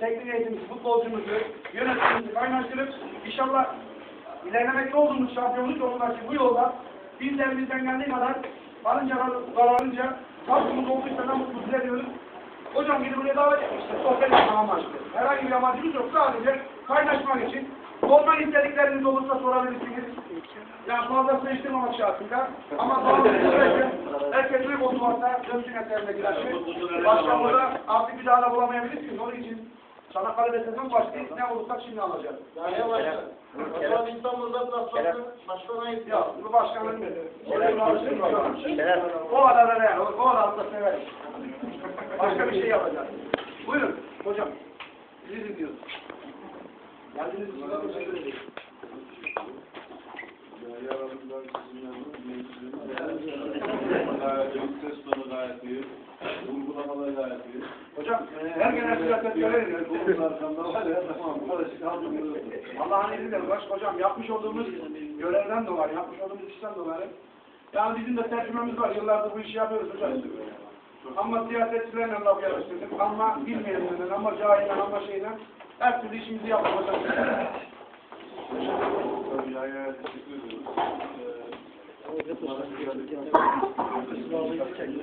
teknik eğitimimizi, futbolcumuzu, yönetimimizi kaynaştırıp inşallah ilerlemekte olduğumuz şampiyonluk yolundaki bu yolda biz de elimizden geldiği kadar varınca varınca katkımız olduysa da mutlu size diyoruz. Hocam beni buraya davet etmişti. Sohbet etme amaçlı. Herhangi bir amacımız yok. Sadece kaynaşmak için. Sormak istedikleriniz olursa sorabilirsiniz. Yani fazla sıçtırmamak şartıyla. Ama bazı sürece herkes büyük oturmakta dönsün eserine gidersin. Başka burada artık bir daha da bulamayabilirsiniz. Onun için Çanakkale'de sezon başlıyor. Ne olursak şimdi alacağız. Yani başka. O zaman İstanbul'da platformu başkan ayıp Ya, bu başkanın o kadar ne? O kadar da severiz. Başka bir şey yapacağız. Buyurun hocam. Sizi dinliyoruz. Geldiniz için teşekkür ederim. Gayet iyi, ses tonu gayet iyi, uygulamaları gayet iyi. Hocam, her genel siyaset görelim. Ya. Allah'ın izniyle baş hocam yapmış olduğumuz görevden dolayı, yapmış olduğumuz işten dolayı. Yani bizim de tecrübemiz var. Yıllardır bu işi yapıyoruz hocam. Ama siyasetçilerle laf yarıştırdık. Ama bilmeyenlerle, ama cahille, ama şeyle her türlü işimizi yaptık hocam. Tabii Yahya'ya teşekkür ediyoruz. İlk günde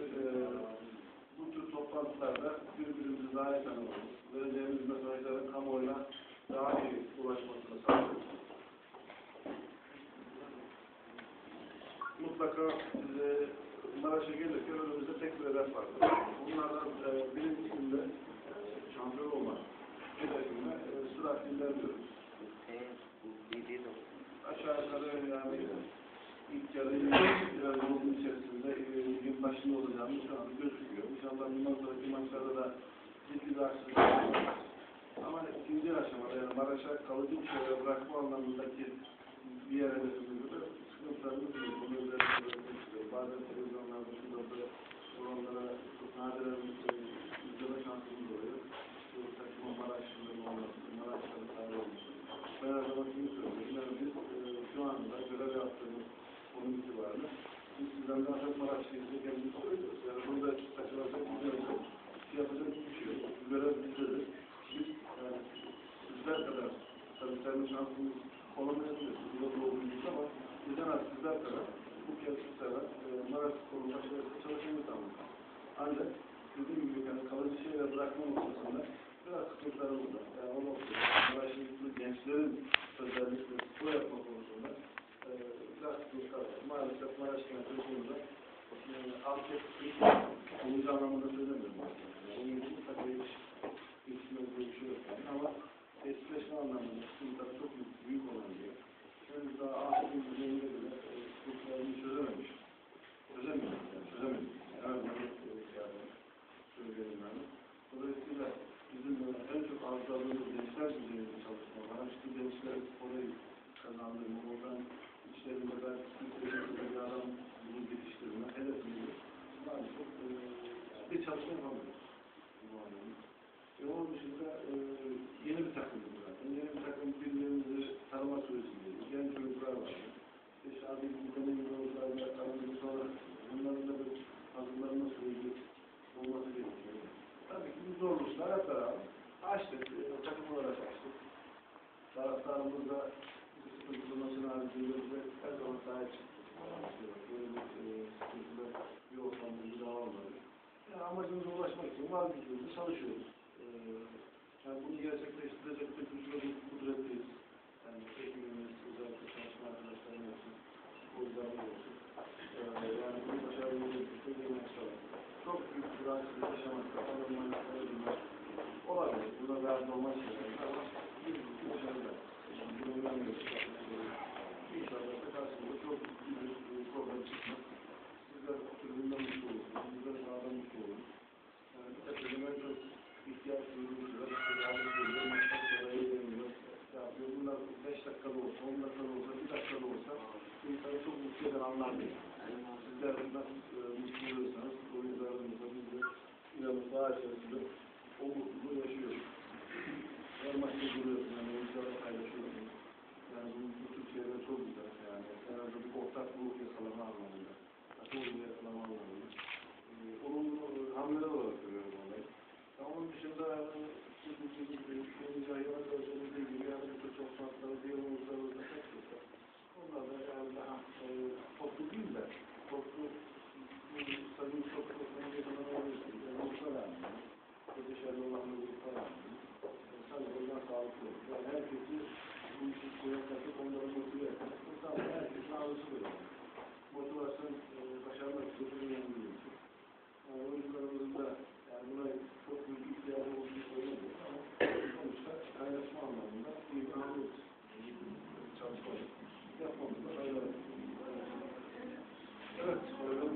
toplantılarda birbirimizi daha iyi tanımamız, vereceğimiz mesajların kamuoyuna daha iyi ulaşmasını sağlıyoruz. Mutlaka e, Maraş'a gelirken önümüzde tek bir hedef var. Bunlardan e, birincisinde e, şampiyon olmak hedefine e, süratle ilerliyoruz. Aşağı yukarı yani ilk yarı biraz yolun içerisinde e, gün başında olacağımız şu an gözüküyor. İnşallah bundan sonraki maçlarda da ciddi bir olacak. Ama ikinci aşamada yani Maraş'a kalıcı bir şeyler bırakma anlamındaki bir yer hedefimizde de sıkıntılarımız yok. Bunu özellikle istiyorum. Bazen televizyonlarda şurada da olanlara çok nadiren e, izleme şansımız oluyor. Bu takımın Maraş'ın olması, Maraş'ın sahibi olması. Ben her zaman şunu söylüyorum. Yani biz e, şu anda görev yaptığımız onun itibariyle daha çok Maraş'ıyızı kendimiz söylüyoruz. Yani burada kaçıracak bir şey yok. Yapacak bir şey yok. Görev bizdedir. Biz yani sizler kadar tabii senin şansımız olamayabilir. Burada olduğumuz ama bizden az sizler kadar bu sefer e, Maraş konu başarısı çalışmamız lazım. Ancak dediğim gibi yani kalıcı şeyler bırakma noktasında biraz sıkıntılarımız var. Yani o noktada Maraş'ın gençlerin özellikle spor yapma konusunda e, biraz sıkıntılar var. Maalesef Maraş kenti konusunda yani altyapısı olunca anlamında söylemiyorum aslında. Yani onun için tabii hiç yetişmez diye bir şey yok yani. Ama eskileşme anlamında sıkıntıları çok büyük, büyük olan diyor. Henüz daha altın düzeyinde bile e, sıkıntılarını çözememiş. Çözemiyor. Yani çözemedik. Yani öyle yani söyleyelim yani. Dolayısıyla bizim en çok arzuladığımız gençler düzeyinde çalışma var. İşte gençler orayı kazandırma, oradan işlerinde belki Türkiye'de adam bunu geliştirme, hedefimiz maalesef e, bir çalışma yapamıyoruz. E onun dışında e, yeni bir takımız zaten. Yeni bir takım hep beraber açtık. E, takım olarak açtık. Taraftarımız da sıkıntılmasını haricinde bize her zaman sahip çıktı. Böyle bir e, sıkıntıda bir ortamda bir daha olmadı. Yani amacımıza ulaşmak için var gücümüzü çalışıyoruz. Ee, yani bunu gerçekleştirecek de gücümüz kudretliyiz. Yani ekibimiz, özellikle çalışma arkadaşlarım olsun, sporcularımız olsun. Ee, yani bu başarılı olacaksa girmek istedim. Çok büyük bir rahatsızlık yaşamakta, alınmakta, edilmek Olabilir. Bunda biraz dolma içerisinde ama bir dışarıda. Şimdi bundan bir İnşallah da karşımda çok ciddi bir problem çıkmaz. Sizler oturduğundan mutlu olursunuz. Sizler sağdan mutlu olun. Yani bir takım en çok ihtiyaç duyduğumuz var. Tedavi duyduğumuz var. Parayı vermiyor. Yapıyor. Bunlar 5 dakikada olsa, 10 dakikada olsa, 1 dakikada olsa insanı çok mutlu eden anlar değil. Yani sizler bundan e, mutlu oluyorsanız, o yüzden aramızda biz de inanın daha içerisinde o mutluluğu yaşıyor. Normal şey buluyorsun, yani oyuncularla paylaşıyorsun. Yani bu, bu tür şeyler çok güzel yani. En azından ortak ruh yakalama anlamında. çalışıyoruz. Motivasyon e, başarmak için yanılıyoruz. Yani oyuncularımızın da yani buna